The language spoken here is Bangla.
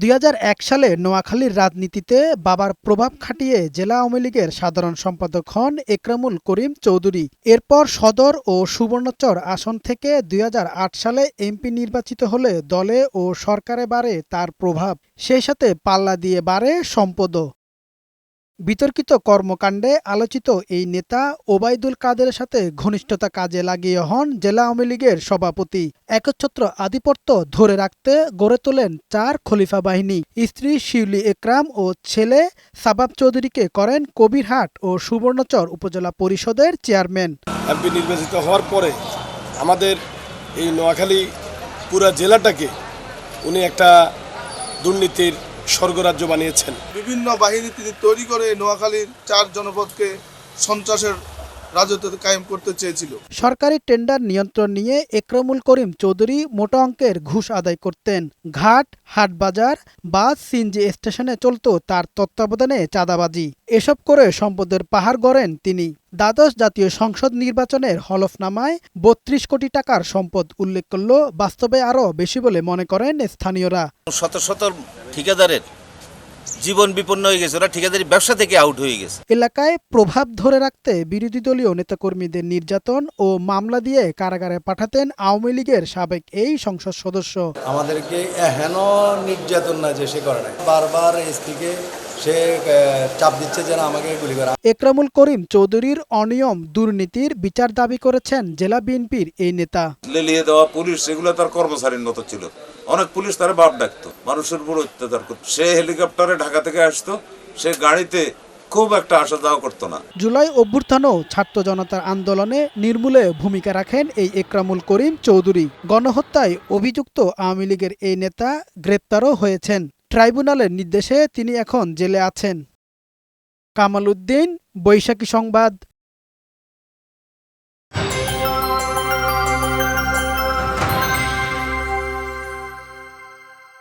দুই হাজার এক সালে নোয়াখালীর রাজনীতিতে বাবার প্রভাব খাটিয়ে জেলা আওয়ামী লীগের সাধারণ সম্পাদক হন একরামুল করিম চৌধুরী। এরপর সদর ও সুবর্ণচর আসন থেকে দুই হাজার আট সালে এমপি নির্বাচিত হলে দলে ও সরকারে বাড়ে তার প্রভাব। সেই সাথে পাল্লা দিয়ে বাড়ে সম্পদও। বিতর্কিত কর্মকাণ্ডে আলোচিত এই নেতা ওবায়দুল কাদের সাথে ঘনিষ্ঠতা কাজে লাগিয়ে হন জেলা আওয়ামী লীগের সভাপতি। একচ্ছত্র আধিপত্য ধরে রাখতে গড়ে তোলেন চার খলিফা বাহিনী। স্ত্রী শিউলি একরাম ও ছেলে সাবাব চৌধুরীকে করেন কবিরহাট ও সুবর্ণচর উপজেলা পরিষদের চেয়ারম্যান। এমপি নির্বাচিত হওয়ার পরে আমাদের এই নোয়াখালী পুরা জেলাটাকে উনি একটা দুর্নীতির স্বর্গরাজ্য বানিয়েছেন। বিভিন্ন বাহিনী তিনি তৈরি করে নোয়াখালীর চার জনপদকে সন্ত্রাসের রাজত্ব কায়েম করতে চেয়েছিল। সরকারি টেন্ডার নিয়ন্ত্রণ নিয়ে একরমুল করিম চৌধুরী মোটা অঙ্কের ঘুষ আদায় করতেন। ঘাট হাটবাজার বাস সিনজি স্টেশনে চলত তার তত্ত্বাবধানে চাঁদাবাজি। এসব করে সম্পদের পাহাড় গড়েন তিনি। দ্বাদশ জাতীয় সংসদ নির্বাচনের হলফনামায় বত্রিশ কোটি টাকার সম্পদ উল্লেখ করল বাস্তবে আরও বেশি বলে মনে করেন স্থানীয়রা। শত শত ঠিকাদারের জীবন বিপন্ন হয়ে গেছে ওরা ঠিকাদারি ব্যবসা থেকে আউট হয়ে গেছে। এলাকায় প্রভাব ধরে রাখতে বিরোধী দলীয় নেতাকর্মীদের নির্যাতন ও মামলা দিয়ে কারাগারে পাঠাতেন আওয়ামী লীগের সাবেক এই সংসদ সদস্য। আমাদেরকে হেন নির্যাতন না যে সে করে নাই। বারবার এসপিকে সে আহ, চাপ দিচ্ছে যেন আমাকে গুলি করে। একরামুল করিম চৌধুরীর অনিয়ম দুর্নীতির বিচার দাবি করেছেন জেলা বিএনপির এই নেতা। লেলিয়ে দেওয়া পুলিশ এগুলো তার কর্মচারীর মতো ছিল। অনেক পুলিশ তারা বাপ ডাকতো। মানুষের উপর অত্যাচার করতো। সে হেলিকপ্টারে ঢাকা থেকে আসতো, সে গাড়িতে খুব একটা আসা যাওয়া করতো না। জুলাই অভ্যুত্থানও ছাত্র জনতার আন্দোলনে নির্মূলে ভূমিকা রাখেন এই একরামুল করিম চৌধুরী। গণহত্যায় অভিযুক্ত আওয়ামী লীগের এই নেতা গ্রেপ্তারও হয়েছেন। ট্রাইব্যুনালের নির্দেশে তিনি এখন জেলে আছেন। কামাল উদ্দিন, বৈশাখী সংবাদ